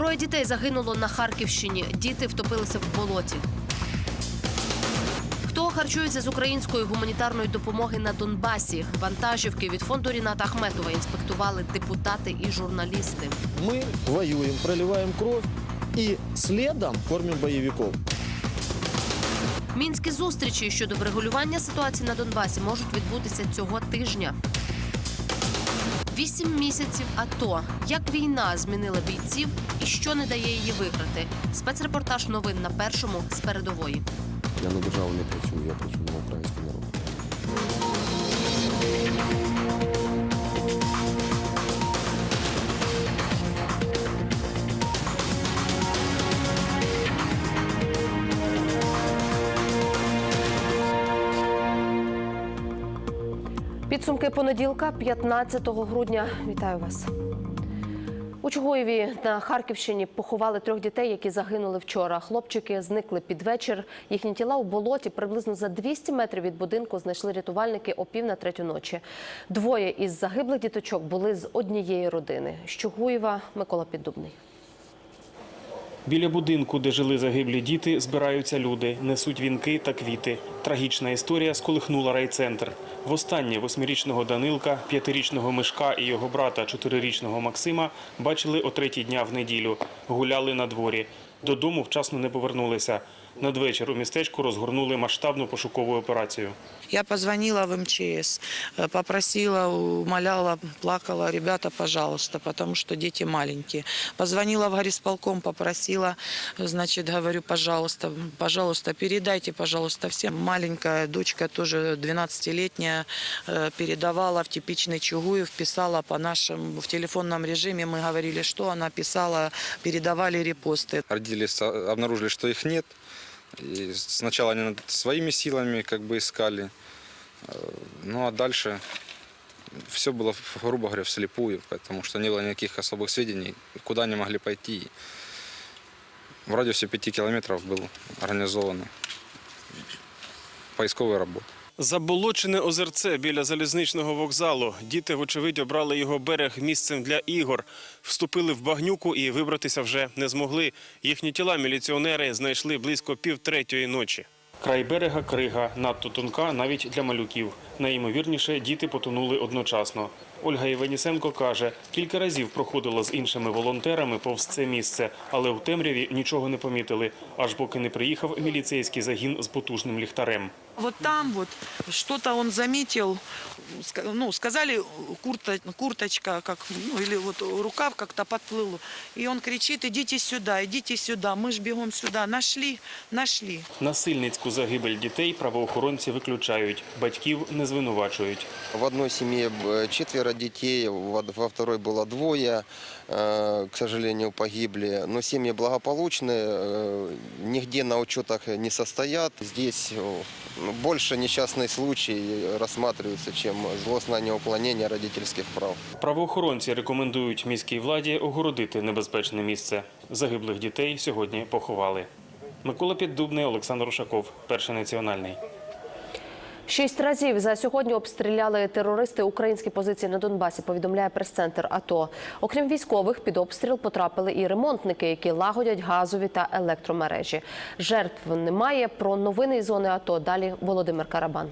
Троє дітей загинуло на Харківщині. Діти втопилися в болоті. Хто харчується з української гуманітарної допомоги на Донбасі? Вантажівки від фонду Ріната Ахметова інспектували депутати і журналісти. Мы воюем, проливаем кровь и следом кормим боевиков. Мінські зустрічі щодо врегулювання ситуації на Донбасі можуть відбутися цього тижня. Вісім місяців АТО. Як війна змінила бійців і що не дає її виграти? Спецрепортаж новин на першому з передової. Я на державу не працюю, я працюю на український народ. Підсумки понеділка, 15 грудня. Вітаю вас. У Чугуєві на Харківщині поховали трьох дітей, які загинули вчора. Хлопчики зникли під вечір. Їхні тіла у болоті приблизно за 200 метрів від будинку знайшли рятувальники о пів на третю ночі. Двоє із загиблих діточок були з однієї родини. З Чугуєва Микола Піддубний. Біля будинку, де жили загиблі діти, збираються люди, несуть вінки та квіти. Трагічна історія сколихнула райцентр. Востаннє восьмирічного Данилка, п'ятирічного Мишка і його брата, чотирирічного Максима, бачили о третій дня в неділю. Гуляли на дворі. Додому вчасно не повернулися. Надвечір у містечку розгорнули масштабну пошукову операцію. Я позвонила в МЧС, э, попросила, умоляла, плакала, ребята, пожалуйста, потому что дети маленькие. Позвонила в горисполком, попросила, значит, говорю, пожалуйста, пожалуйста, передайте, пожалуйста, всем. Маленькая дочка, тоже 12-летняя, э, передавала в типичный Чугуев, писала по нашему, в телефонном режиме, мы говорили, что она писала, передавали репосты. Родители со- обнаружили, что их нет. И сначала они своими силами как бы искали. Э, Ну а дальше все было, грубо говоря, вслепую, потому что не было никаких особых сведений, куда они могли пойти. В радиусе пяти километров был организована поисковая работа. Заболочене озерце біля залізничного вокзалу. Діти, вочевидь, обрали його берег місцем для ігор. Вступили в багнюку і вибратися вже не змогли. Їхні тіла міліціонери знайшли близько півтретьої ночі. Край берега крига, надто тонка навіть для малюків. Найімовірніше, діти потонули одночасно. Ольга Євенісенко каже, кілька разів проходила з іншими волонтерами повз це місце, але у темряві нічого не помітили, аж поки не приїхав міліцейський загін з потужним ліхтарем. Вот там вот что-то он заметил, ска- ну, сказали курта, курточка, как, ну, или вот рукав как-то подплыл. И он кричит, идите сюда, идите сюда, мы ж бегом сюда. Нашли, нашли. Насильницьку загибель дітей правоохоронці виключають, батьків не звинувачують. В одной семье э, четверо детей, во во второй было двое, э, к сожалению, погибли. Но семьи благополучные, э, нигде на учетах не состоят. Здесь э, ну, больше несчастный случай рассматривается, чем злостное неуклонение родительских прав. Правоохоронці рекомендують міській владі огородити небезпечне місце. Загиблих дітей сьогодні поховали. Микола Піддубний, Олександр Ушаков, перший національний. Шість разів за сьогодні обстріляли терористи українські позиції на Донбасі. Повідомляє прес-центр АТО. Окрім військових, під обстріл потрапили і ремонтники, які лагодять газові та електромережі. Жертв немає. Про новини зони АТО. Далі Володимир Карабан.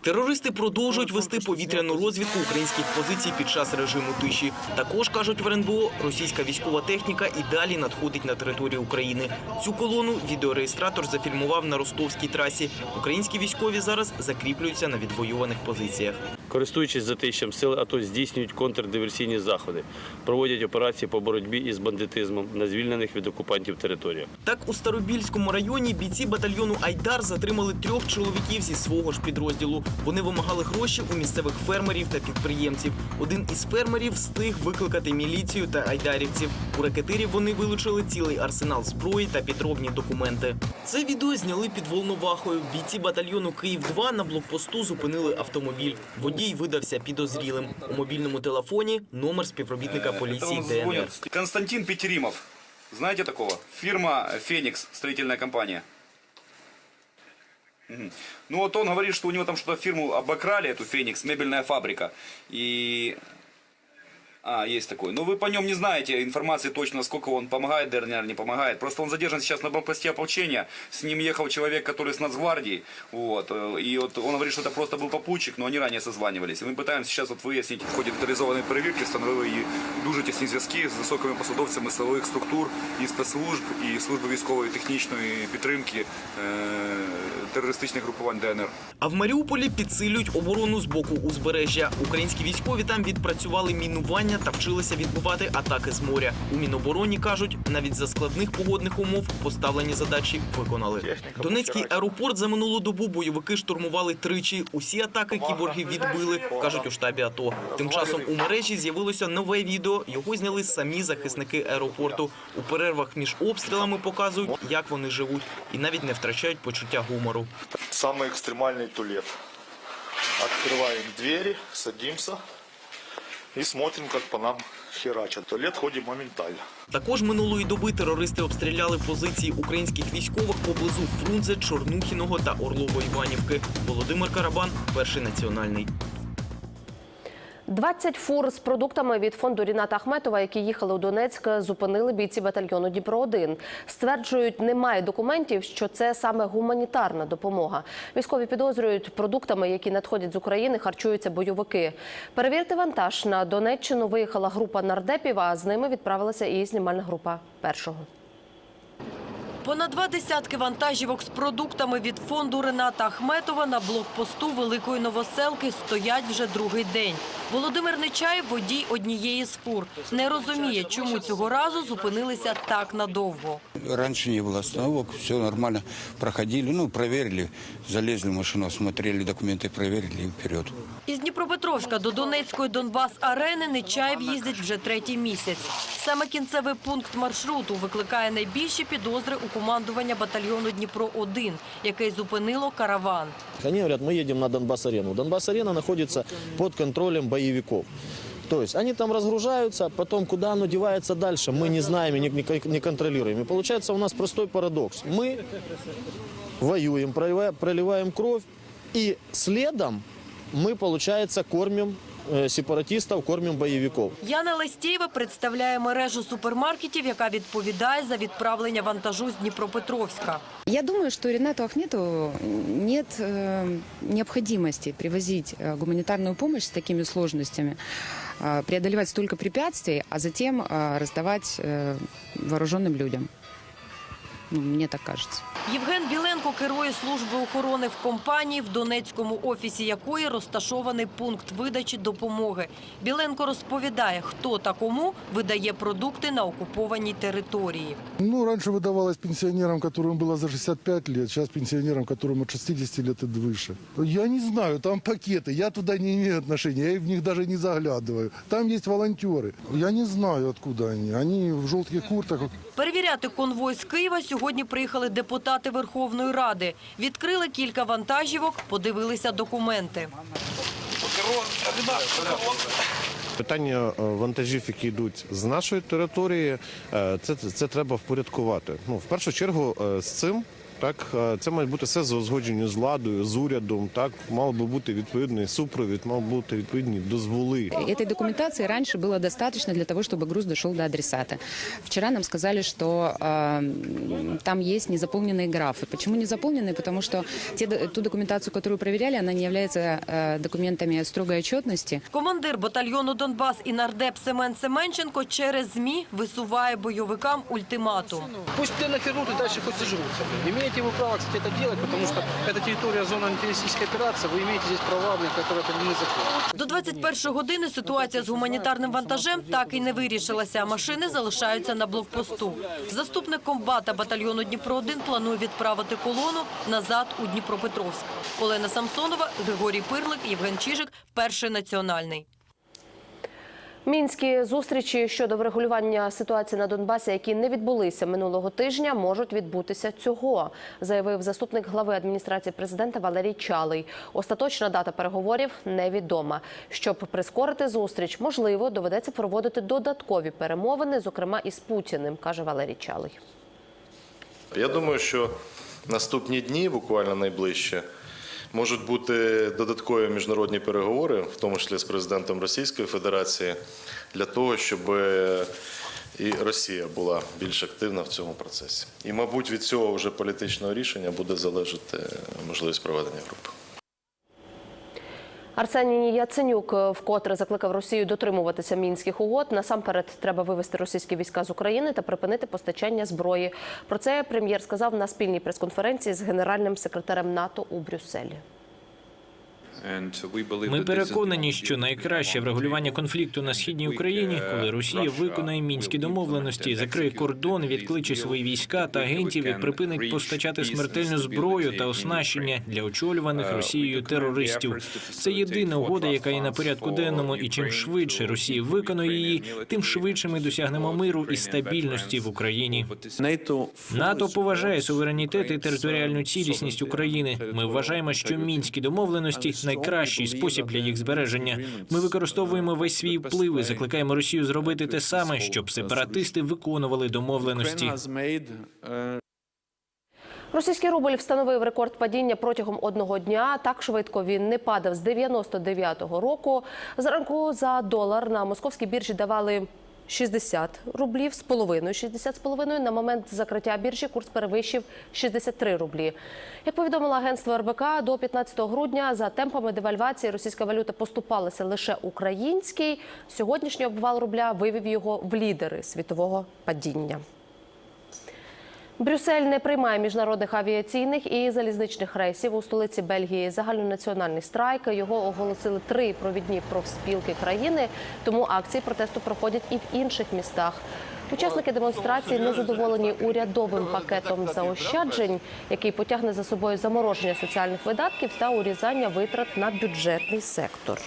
Терористи продовжують вести повітряну розвідку українських позицій під час режиму тиші. Також кажуть в РНБО, російська військова техніка і далі надходить на територію України. Цю колону відеореєстратор зафільмував на ростовській трасі. Українські військові зараз закріплюються на відвоюваних позиціях. Користуючись затищем, сили АТО здійснюють контрдиверсійні заходи, проводять операції по боротьбі із бандитизмом на звільнених від окупантів територіях. Так, у Старобільському районі бійці батальйону Айдар затримали трьох чоловіків зі свого ж підрозділу. Вони вимагали гроші у місцевих фермерів та підприємців. Один із фермерів встиг викликати міліцію та айдарівців. У ракетирів вони вилучили цілий арсенал зброї та підробні документи. Це відео зняли під Волновахою. Бійці батальйону Київ 2 на блокпосту зупинили автомобіль. Водій видався підозрілим. У мобільному телефоні номер співробітника поліції ДНР. Константин Петеримов. Знаете такого? Фирма «Феникс», строительная компания. Ну вот он говорит, что у него там что-то фирму обокрали, эту «Феникс», мебельная фабрика. И А, есть такой. Но вы по нем не знаете информации точно, сколько он помогает ДНР, не помогает. Просто он задержан сейчас на блокпосте ополчения. С ним ехал человек, который с Нацгвардии. Вот. э, И вот он говорит, что это просто был попутчик, но они ранее созванивались. И мы пытаемся сейчас вот выяснить в ходе деталізованої перевірки, встановили і дуже тісні зв'язки з високими посадовцями силових структур і спецслужб, і служби військової технічної підтримки е, терористичних групувань ДНР. А в Маріуполі підсилюють оборону з боку узбережжя. Українські військові там відпрацювали мінування та вчилися відбивати атаки з моря. У Мінобороні кажуть, навіть за складних погодних умов поставлені задачі виконали. Донецький аеропорт за минулу добу бойовики штурмували тричі. Усі атаки кіборги відбили, кажуть у штабі АТО. Тим часом у мережі з'явилося нове відео. Його зняли самі захисники аеропорту. У перервах між обстрілами показують, як вони живуть, і навіть не втрачають почуття гумору. Самый экстремальный туалет. Открываем двери, садимся и смотрим, как по нам То Туалет ходить моментально. Також минулої доби терористи обстріляли позиції українських військових поблизу Фрунзе, Чорнухіного та Орлово-Іванівки. Володимир Карабан, перший національний. 20 фур з продуктами від фонду Ріната Ахметова, які їхали у Донецьк, зупинили бійці батальйону Дніпро 1 Стверджують, немає документів, що це саме гуманітарна допомога. Військові підозрюють, продуктами, які надходять з України, харчуються бойовики. Перевірити вантаж на Донеччину виїхала група нардепів. А з ними відправилася і знімальна група першого. Понад два десятки вантажівок з продуктами від фонду Рената Ахметова на блокпосту Великої Новоселки стоять вже другий день. Володимир Нечаєв – водій однієї з фур. Не розуміє, чому цього разу зупинилися так надовго. Раньше не было остановок, все нормально. Проходили, ну, проверили, залезли в машину, осмотрели документы, проверили и вперед. Із Дніпропетровська до Донецької Донбас-арени Нечаєв їздить вже третій місяць. Саме кінцевий пункт маршруту викликає найбільші підозри у командування батальйону Дніпро-1, який зупинило караван. Они говорят, мы едем на Донбасс-арену. Донбасс-арена находится под контролем боевиков. То есть они там разгружаются, потом куда оно девается дальше, мы не знаем и не, не- не контролируем. И получается у нас простой парадокс. Мы воюем, проливаем, проливаем кровь, и следом мы, получается, кормим э, сепаратистов, кормим боевиков. Яна Лестєєва представляє мережу супермаркетів, яка відповідає за відправлення вантажу з Дніпропетровська. Я думаю, что Ренату Ахметову нет э, необходимости привозить э, гуманитарную помощь с такими сложностями, э, преодолевать столько препятствий, а затем э, раздавать э, вооруженным людям. Ну, мне так кажется. Євген Біленко керує службою охорони в компанії, в Донецькому офісі якої розташований пункт видачі допомоги. Біленко розповідає, хто та кому видає продукти на окупованій території. Ну, раньше выдавалось пенсионерам, которым было за 65 лет, сейчас пенсионерам, которым от 60 лет и выше. Я не знаю, там пакеты, я туда не имею отношения, я в них даже не заглядываю. Там есть волонтеры. Я не знаю, откуда они. Они в желтых куртках, Перевіряти конвой з Києва сьогодні приїхали депутати Верховної Ради. Відкрили кілька вантажівок, подивилися документи. Питання е, вантажів, які йдуть з нашої території, е, це, це треба впорядкувати. Ну, в першу чергу е, з цим. Так, е, це має бути все за узгодження з владою, з урядом. Так, мав би бути відповідний супровід, мав бути відповідні дозволи. Этой документации раньше было достаточно для того, чтобы груз дошел до адресата. Вчера нам сказали, что э, там есть незаполненные графы. Почему не заполненные? Потому что те, ту документацию, которую проверяли, она не является э, документами строгой отчетности. Командир батальйону Донбас і нардеп Семен Семенченко через ЗМІ висуває бойовикам ультиматум. Пусть пленных вернут и дальше хоть сожрутся. Имеете вы право, кстати, это делать, потому что это территория зоны антитеррористической операции. Вы имеете здесь права, блин, которые определены законом. До 21 години ситуація з гуманітарним вантажем так і не вирішилася. Машини залишаються на блокпосту. Заступник комбата батальйону Дніпро-1 планує відправити колону назад у Дніпропетровськ. Олена Самсонова, Григорій Пирлик, Євген Чижик, перший національний. Мінські зустрічі щодо врегулювання ситуації на Донбасі, які не відбулися минулого тижня, можуть відбутися цього, заявив заступник глави адміністрації президента Валерій Чалий. Остаточна дата переговорів невідома. Щоб прискорити зустріч, можливо, доведеться проводити додаткові перемовини, зокрема із Путіним, каже Валерій Чалий. Я думаю, що наступні дні, буквально найближче, Можуть бути додаткові міжнародні переговори, в тому числі з президентом Російської Федерації, для того, щоб і Росія була більш активна в цьому процесі. І, мабуть, від цього вже політичного рішення буде залежати можливість проведення групи. Арсеній Яценюк е, вкотре закликав Росію дотримуватися мінських угод. Насамперед треба вивести російські війська з України та припинити постачання зброї. Про це прем'єр сказав на спільній прес-конференції з генеральним секретарем НАТО у Брюсселі. Ми переконані, що найкраще врегулювання конфлікту на східній Україні, коли Росія виконає мінські домовленості, закриє кордон, відкличе свої війська та агентів і припинить постачати смертельну зброю та оснащення для очолюваних Росією терористів. Це єдина угода, яка є на порядку денному, і чим швидше Росія виконує її, тим швидше ми досягнемо миру і стабільності в Україні. НАТО поважає суверенітет і територіальну цілісність України. Ми вважаємо, що мінські домовленості найкращий спосіб для їх збереження. Ми використовуємо весь свій вплив і закликаємо Росію зробити те саме, щоб сепаратисти виконували домовленості. Російський рубль встановив рекорд падіння протягом одного дня. Так швидко він не падав з 99-го року. Зранку за долар на московській біржі давали 60 рублів з половиною, 60 з половиною. На момент закриття біржі курс перевищив 63 рублі. Як повідомило агентство РБК, до 15 грудня за темпами девальвації російська валюта поступалася лише українській. Сьогоднішній обвал рубля вивів його в лідери світового падіння. Брюссель не приймає міжнародних авіаційних і залізничних рейсів у столиці Бельгії. Загальнонаціональний страйк його оголосили три провідні профспілки країни. Тому акції протесту проходять і в інших містах. Учасники демонстрації незадоволені урядовим пакетом заощаджень, який потягне за собою замороження соціальних видатків та урізання витрат на бюджетний сектор.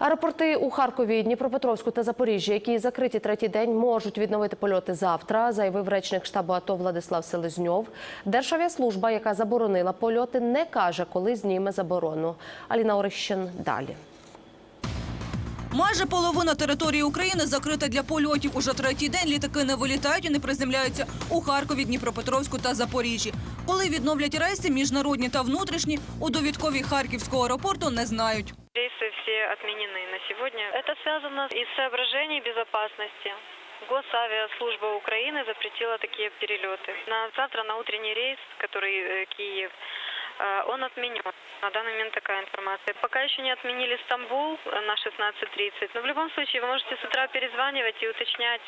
Аеропорти у Харкові, Дніпропетровську та Запоріжжі, які закриті третій день, можуть відновити польоти завтра, заявив речник штабу АТО Владислав Селезньов. Державіаслужба, яка заборонила польоти, не каже, коли зніме заборону. Аліна Орищин далі. Майже половина території України закрита для польотів. Уже третій день літаки не вилітають і не приземляються у Харкові, Дніпропетровську та Запоріжжі. Коли відновлять рейси, міжнародні та внутрішні, у довідковій Харківського аеропорту не знають. Рейсы все отменены на сегодня. Это связано из соображений безопасности. Госавиаслужба Украины запретила такие перелеты. На завтра на утренний рейс, который э, Киев, э, он отменен. На данный момент такая информация. Пока еще не отменили Стамбул э, на 16.30, но в любом случае вы можете с утра перезванивать и уточнять.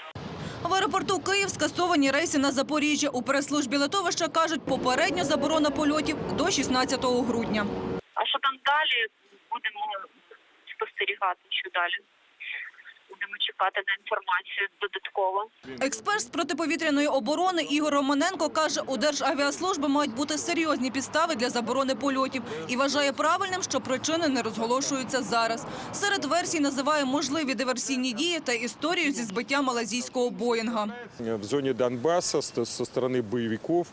В аеропорту Київ скасовані рейси на Запоріжжя. У прес-службі литовища кажуть, попередня заборона польотів до 16 грудня. А що там далі? Спостерігати, що далі. Будемо чекати на інформацію додатково. Експерт з протиповітряної оборони Ігор Романенко каже, у Державіаслужби мають бути серйозні підстави для заборони польотів і вважає правильним, що причини не розголошуються зараз. Серед версій називає можливі диверсійні дії та історію зі збиттям малазійського Боїнга. В зоні Донбасу зі сторони бойовиків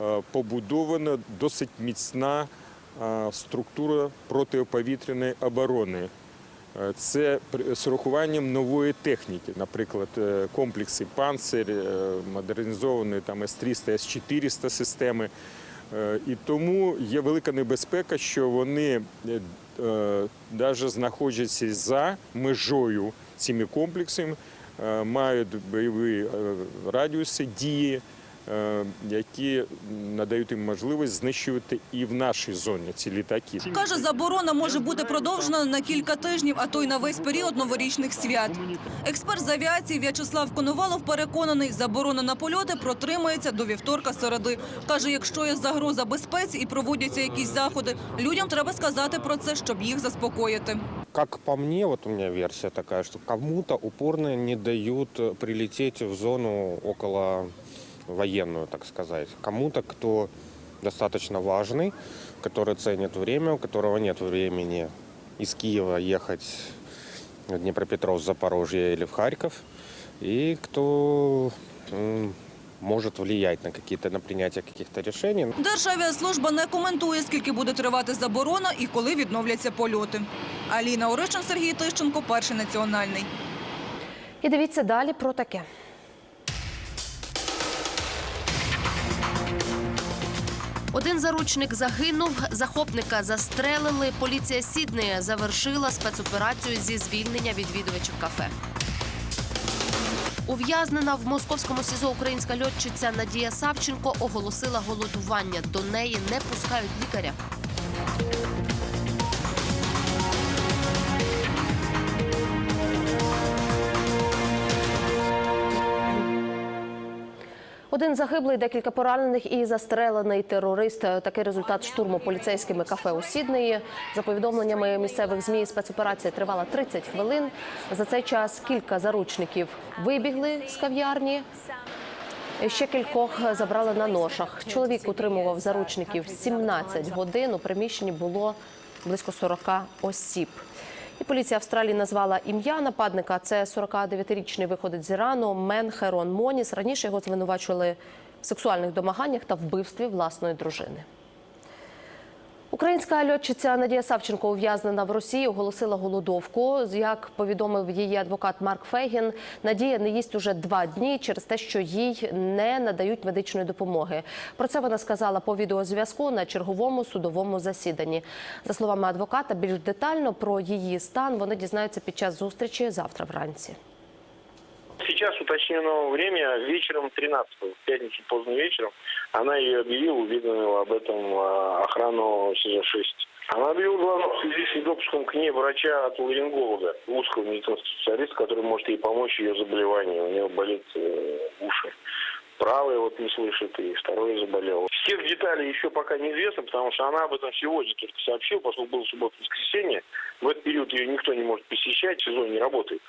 е, побудована досить міцна е, структура протиповітряної оборони. Е, Це з урахуванням нової техніки, наприклад, е, комплекси «Панцир», е, модернізовані там С-300, С-400 системи. І тому є велика небезпека, що вони навіть знаходяться за межою цими комплексами, мають бойові радіуси дії, які надають їм можливість знищувати і в нашій зоні ці літаки. Каже, заборона може бути продовжена на кілька тижнів, а то й на весь період новорічних свят. Експерт з авіації В'ячеслав Коновалов переконаний, заборона на польоти протримається до вівторка-середи. Каже, якщо є загроза безпеці і проводяться якісь заходи, людям треба сказати про це, щоб їх заспокоїти. Как по мне, вот у меня версия такая, что кому-то упорно не дают прилететь в зону около военную, так сказать. Кому-то, кто достаточно важный, который ценит время, у которого нет времени из Киева ехать в Днепропетровск, Запорожье или в Харьков, и кто м, может влиять на какие-то на принятие каких-то решений. Державіаслужба не коментує, скільки буде тривати заборона і коли відновляться польоти. Аліна Оришин, Сергій Тищенко, перший національний. І дивіться далі про таке. Один заручник загинув, захопника застрелили. Поліція Сіднея завершила спецоперацію зі звільнення відвідувачів кафе. Ув'язнена в московському СІЗО українська льотчиця Надія Савченко оголосила голодування. До неї не пускають лікаря. Один загиблий, декілька поранених і застрелений терорист. Такий результат штурму поліцейськими кафе у Сіднеї. За повідомленнями місцевих змі, спецоперація тривала 30 хвилин. За цей час кілька заручників вибігли з кав'ярні. Ще кількох забрали на ношах. Чоловік утримував заручників 17 годин. У приміщенні було близько 40 осіб. І поліція Австралії назвала ім'я нападника. Це 49-річний виходить з Ірану Мен Херон Моніс. Раніше його звинувачували в сексуальних домаганнях та вбивстві власної дружини. Українська льотчиця Надія Савченко ув'язнена в Росії оголосила голодовку. Як повідомив її адвокат Марк Фейгін, Надія не їсть уже два дні через те, що їй не надають медичної допомоги. Про це вона сказала по відеозв'язку на черговому судовому засіданні. За словами адвоката, більш детально про її стан вони дізнаються під час зустрічі завтра вранці. Сейчас уточнено время вечером 13 в пятницу поздно вечером. Она ее объявила, уведомила об этом а, охрану СИЗО-6. Она объявила звонок в связи с недопуском к ней врача от ларинголога, узкого медицинского специалиста, который может ей помочь ее заболевании. У нее болит э, уши. Правый вот не слышит, и второй заболел. Всех деталей еще пока неизвестно, потому что она об этом сегодня только сообщила, поскольку было суббота-воскресенье. В этот период ее никто не может посещать, сезон не работает.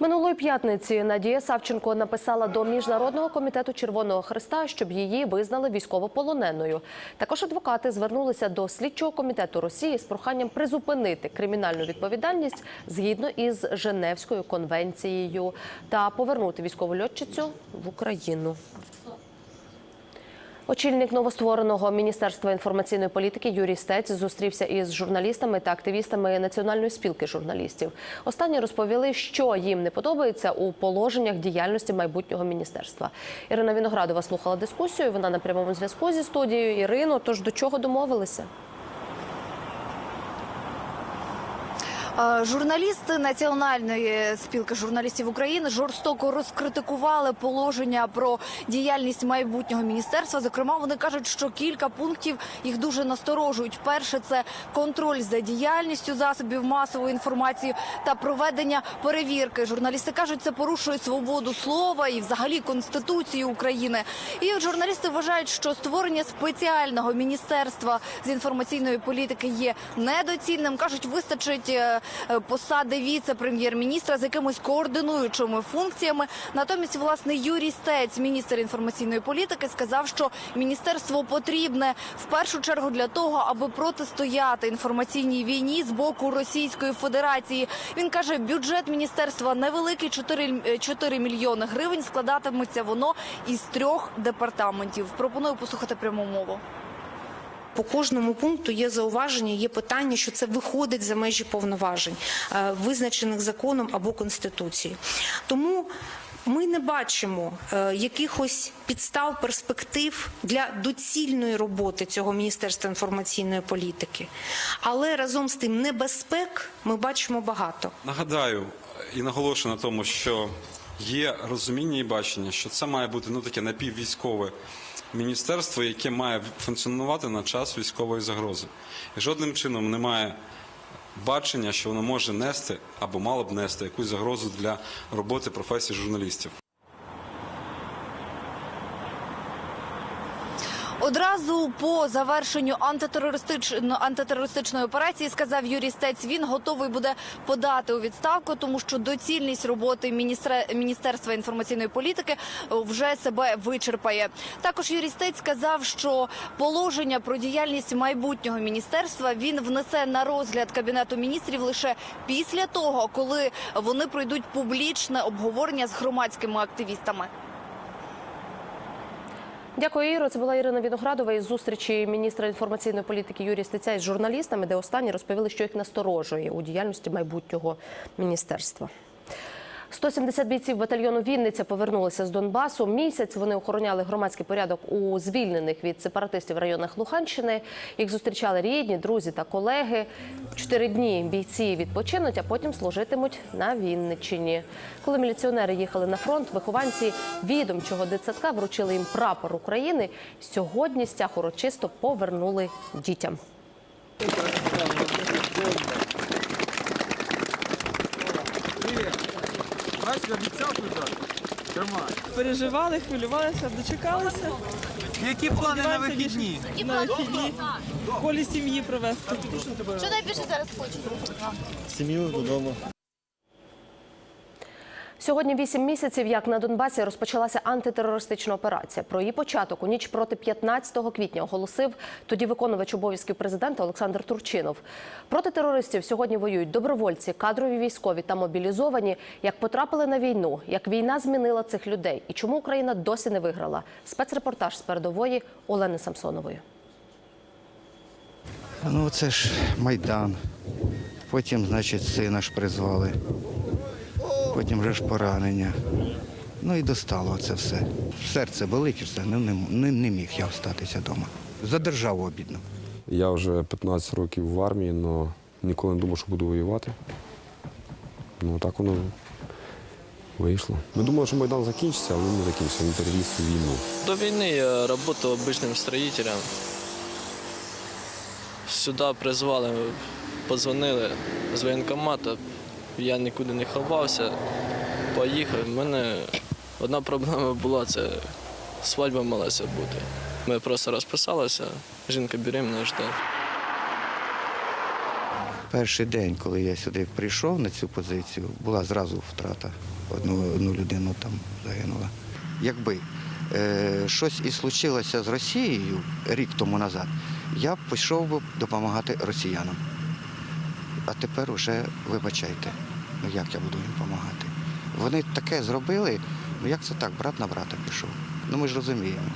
Минулої п'ятниці Надія Савченко написала до міжнародного комітету Червоного Христа, щоб її визнали військовополоненою. Також адвокати звернулися до слідчого комітету Росії з проханням призупинити кримінальну відповідальність згідно із Женевською конвенцією та повернути військову льотчицю в Україну. Очільник новоствореного міністерства інформаційної політики Юрій Стець зустрівся із журналістами та активістами національної спілки журналістів. Останні розповіли, що їм не подобається у положеннях діяльності майбутнього міністерства. Ірина Віноградова слухала дискусію. Вона на прямому зв'язку зі студією. Ірино, тож до чого домовилися? Е, Журналісти Національної спілки журналістів України жорстоко розкритикували положення про діяльність майбутнього міністерства. Зокрема, вони кажуть, що кілька пунктів їх дуже насторожують. Перше це контроль за діяльністю засобів масової інформації та проведення перевірки. Журналісти кажуть, це порушує свободу слова і, взагалі, конституцію України. І журналісти вважають, що створення спеціального міністерства з інформаційної політики є недоцільним. кажуть, вистачить е, посади віце-прем'єр-міністра з якимись координуючими функціями. Натомість, власне, Юрій Стець, міністр інформаційної політики, сказав, що міністерство потрібне в першу чергу для того, аби протистояти інформаційній війні з боку Російської Федерації. Він каже, бюджет міністерства невеликий 4, е, 4 мільйони гривень. Складатиметься воно із трьох департаментів. Пропоную послухати пряму мову. По кожному пункту є зауваження, є питання, що це виходить за межі повноважень, е, визначених законом або конституцією. Тому ми не бачимо е, якихось підстав, перспектив для доцільної роботи цього міністерства інформаційної політики. Але разом з тим небезпек ми бачимо багато. Нагадаю і наголошую на тому, що є розуміння і бачення, що це має бути ну таке напіввійськове міністерство, яке має функціонувати на час військової загрози. І жодним чином немає бачення, що воно може нести або мало б нести якусь загрозу для роботи професії журналістів. Одразу по завершенню антитерористичної антитерористичної операції сказав Юрій Стець, він готовий буде подати у відставку, тому що доцільність роботи міністерства інформаційної політики вже себе вичерпає. Також Юрій Стець сказав, що положення про діяльність майбутнього міністерства він внесе на розгляд кабінету міністрів лише після того, коли вони пройдуть публічне обговорення з громадськими активістами. Дякую, Іро. Це була Ірина Віноградова із зустрічі міністра інформаційної політики Юрія Стеця із журналістами, де останні розповіли, що їх насторожує у діяльності майбутнього міністерства. 170 бійців батальйону Вінниця повернулися з Донбасу. Місяць вони охороняли громадський порядок у звільнених від сепаратистів районах Луганщини. Їх зустрічали рідні, друзі та колеги. Чотири дні бійці відпочинуть, а потім служитимуть на Вінниччині. Коли міліціонери їхали на фронт, вихованці відомчого дитсадка вручили їм прапор України. Сьогодні стяг урочисто повернули дітям. Переживали, хвилювалися, дочекалися. Які плани на вихідні? На вихідні в колі сім'ї провести. Що найбільше зараз хочете? Сім'ю додому. Сьогодні вісім місяців, як на Донбасі розпочалася антитерористична операція. Про її початок у ніч проти 15 квітня оголосив тоді виконувач обов'язків президента Олександр Турчинов. Проти терористів сьогодні воюють добровольці, кадрові військові та мобілізовані. Як потрапили на війну, як війна змінила цих людей і чому Україна досі не виграла? Спецрепортаж з передової Олени Самсонової. Ну, це ж Майдан. Потім, значить, сина ж призвали Потім вже ж поранення. Ну і достало це все. Серце болить і все. Не, не, не, не міг я встатися вдома. За державу обідно. Я вже 15 років в армії, але ніколи не думав, що буду воювати. Ну так воно вийшло. Ми думали, що Майдан закінчиться, але він не закінчився, він переріс у війну. До войны я работал обычным строителем. Сюди призвали, позвонили з воєнкомата. Я нікуди не ховався, поїхав. У мене одна проблема була це свадьба малася бути. Ми просто розписалися, жінка беременна жде. Перший день, коли я сюди прийшов на цю позицію, була зразу втрата. Одну, одну людину там загинула. Якби е, щось і случилося з Росією рік тому назад, я б пішов би допомагати росіянам. А тепер уже вибачайте, ну як я буду їм допомагати? Вони таке зробили, ну як це так, брат на брата пішов. Ну ми ж розуміємо,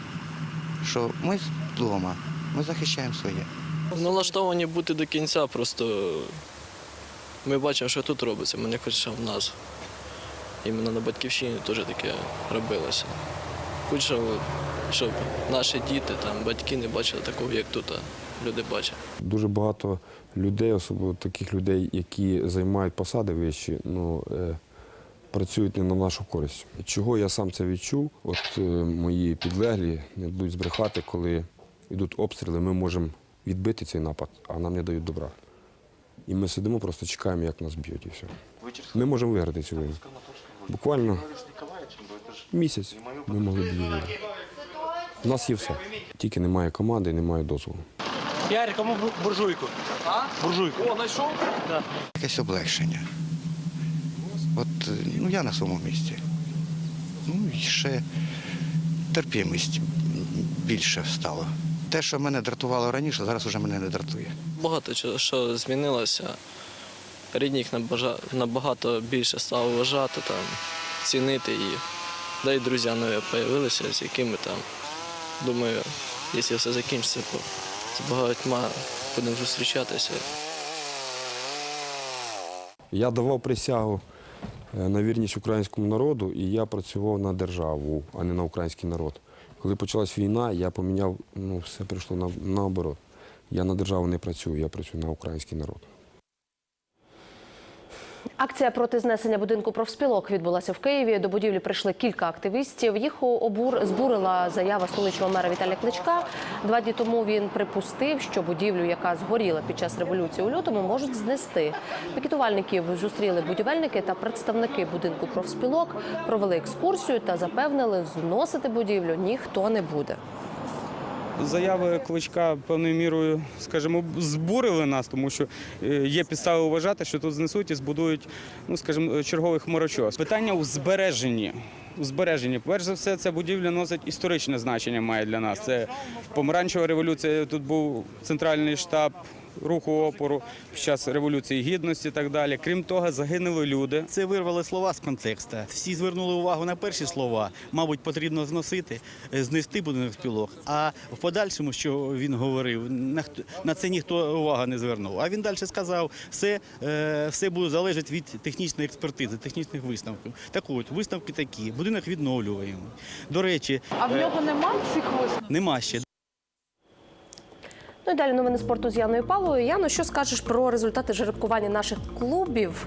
що ми вдома, ми захищаємо своє. Налаштовані бути до кінця, просто ми бачимо, що тут робиться. Ми не хочемо, в нас. Іменно на батьківщині теж таке робилося. Хочемо, щоб наші діти, там, батьки не бачили такого, як тут люди бачать. Дуже багато людей, особливо таких людей, які займають посади вищі, ну, е, працюють не на нашу користь. Чого я сам це відчув? От е, мої підлеглі не будуть збрехати, коли йдуть обстріли, ми можемо відбити цей напад, а нам не дають добра. І ми сидимо, просто чекаємо, як нас б'ють і все. Ми можемо виграти цю війну. Буквально місяць ми могли б. У нас є все. Тільки немає команди немає дозволу. Ярик, кому буржуйку? А? Буржуйку. О, знайшов? Так. Якесь облегшення. От е, ну, я на своєму місці. Ну і ще терпімість більше стало. Те, що мене дратувало раніше, зараз уже мене не дратує. Багато що змінилося. Набажа- набагато більше стало вважати, там, цінити їх. Да й друзі нові з'явилися, з якими там, думаю, якщо все закінчиться, то з багатьма будемо зустрічатися. Я давав присягу е, на вірність українському народу, і я працював на державу, а не на український народ. Коли почалась війна, я поміняв, ну, все прийшло на, наоборот. Я на державу не працюю, я працюю на український народ. Акція проти знесення будинку профспілок відбулася в Києві. До будівлі прийшли кілька активістів. Їх обур збурила заява столичного мера Віталія Кличка. Два дні тому він припустив, що будівлю, яка згоріла під час революції у лютому, можуть знести. Пікетувальників зустріли будівельники та представники будинку профспілок, провели екскурсію та запевнили, зносити будівлю ніхто не буде. Заяви кличка певною мірою, скажімо, збурили нас, тому що е, є підстави вважати, що тут знесуть і збудують, ну скажімо, черговий хмарочос. Питання у збереженні. У збереженні, перш за все, ця будівля носить історичне значення має для нас. Це помаранчева революція. Тут був центральний штаб руху опору під час революції гідності і так далі. Крім того, загинули люди. Це вирвали слова з контексту. Всі звернули увагу на перші слова. Мабуть, потрібно зносити, е, знести будинок спілок. А в подальшому, що він говорив, на це ніхто увагу не звернув. А він далі сказав, все, е, все буде залежати від технічної експертизи, технічних висновків. Так от, висновки такі: будинок відновлюємо. До речі, А в нього нема цих висновків? нема ще. Ну і далі новини спорту з Яною Павлою. Яно, що скажеш про результати жеребкування наших клубів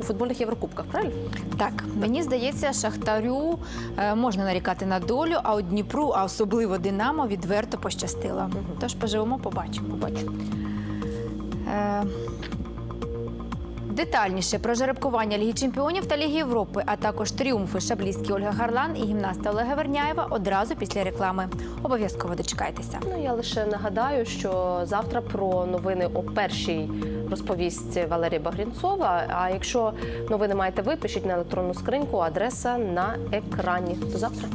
у футбольних єврокубках? Правильно? Так, мені здається, Шахтарю е, можна нарікати на долю, а от Дніпру, а особливо Динамо, відверто пощастило. Тож поживемо, побачимо. Побачимо. Е, Детальніше про жеребкування Ліги Чемпіонів та Ліги Європи, а також тріумфи шаблістки Ольга Гарлан і гімнаста Олега Верняєва одразу після реклами. Обов'язково дочекайтеся. Ну я лише нагадаю, що завтра про новини о першій розповість Валерія Багрінцова. А якщо новини маєте ви, пишіть на електронну скриньку, адреса на екрані. До завтра.